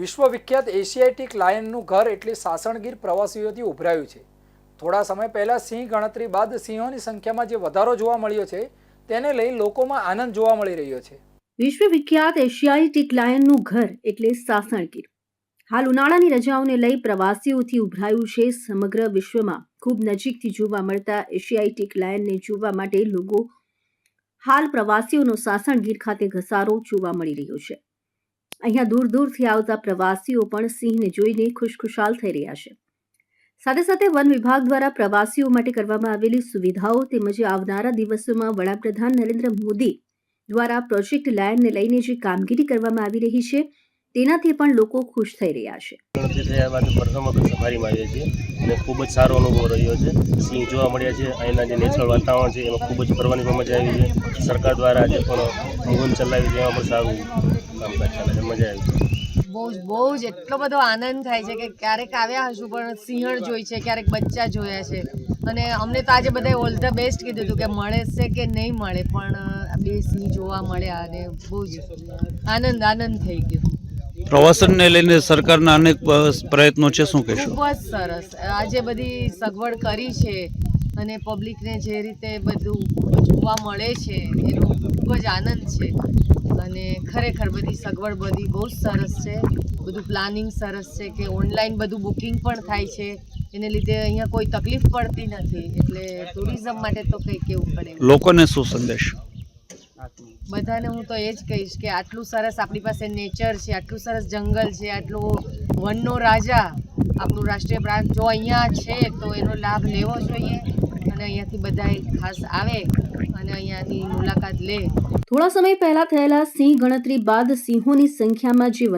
વિશ્વવિખ્યાત Asiatic લાયનનું ઘર એટલે સાસણગીર પ્રવાસીઓથી ઉભરાયું છે. થોડા સમય પહેલાં સિંહ ગણતરી બાદ સિંહોની સંખ્યામાં જે વધારો જોવા મળ્યો છે, તેને લઈ લોકોમાં આનંદ જોવા મળી રહ્યો છે. વિશ્વવિખ્યાત એશિયાઇટિક લાયનનું ઘર એટલે સાસણગીર. હાલ ઉનાળાની રજાઓને લઈ પ્રવાસીઓથી ઉભરાયું છે સમગ્ર વિશ્વમાં. ખૂબ નજીકથી જોવા મળતા એશિયાઇટિક લાયનને જોવા માટે લોકો હાલ પ્રવાસીઓનો સાસણગીર ખાતે ઘસારો જોવા મળી રહ્યો છે. અહીંયા દૂર દૂરથી આવતા પ્રવાસીઓ પણ સિંહને જોઈને ખુશખુશાલ થઈ રહ્યા છે. સાથે સાથે વન વિભાગ દ્વારા પ્રવાસીઓ માટે કરવામાં આવેલી સુવિધાઓ તેમજ આવનારા દિવસોમાં વડાપ્રધાન નરેન્દ્ર મોદી દ્વારા પ્રોજેક્ટ લાયનને લઈને જે કામગીરી કરવામાં આવી રહી છે, તેનાથી પણ લોકો ખુશ થઈ રહ્યા છે. પ્રથમ વખત સફારીમાં આવ્યા છીએ અને ખૂબ જ સારો અનુભવ રહ્યો છે. સિંહ જોવા મળ્યા છે, અહીંના જે નેચરલ વાતાવરણ છે, એમાં ખૂબ જ ફરવાની મજા આવી છે. સરકાર દ્વારા જે પણ મુહિમ ચલાવી છે એમાં પણ સારું કામકાજ ચાલે છે મજા આવી બહુ જ બહુ જ એટલો બધો આનંદ થાય છે કે ક્યારેક આવ્યા હશું પણ સિંહણ જોઈ છે ક્યારેક બચ્ચા જોયા છે. અને અમને તો આજે બધાએ ઓલ ધ બેસ્ટ કીધું હતું કે મળે છે કે નહીં મળે પણ આ બે સિંહ જોવા મળ્યા અને બહુ જ આનંદ આનંદ થઈ ગયો. પ્રવાસનને લઈને સરકારના અનેક પ્રયત્નો છે શું કહેશો? ખૂબ જ સરસ. આજે બધી સગવડ કરી છે અને પબ્લિકને જે રીતે બધું જોવા મળે છે એનો ખૂબ જ આનંદ છે. અને ખરેખર બધી સગવડ બધી બહુ જ સરસ છે. બધું પ્લાનિંગ સરસ છે કે ઓનલાઈન બધું બુકિંગ પણ થાય છે. એને લીધે અહીંયા કોઈ તકલીફ પડતી નથી. એટલે ટુરિઝમ માટે તો કંઈ કેવું પડે. લોકોને શું સંદેશ? બધાને હું તો એ જ કહીશ કે આટલું સરસ આપણી પાસે નેચર છે આટલું સરસ જંગલ છે આટલું વનનો રાજા આપણું રાષ્ટ્રીય પ્રાંત જો અહીંયા છે તો એનો લાભ લેવો જોઈએ. અને અહીંયાથી બધા ખાસ આવે અને અહીંયાની મુલાકાત લે. થોડા સમય પહેલા થયેલા સિંહ ગણતરી બાદ સિંહોની સંખ્યામાં જે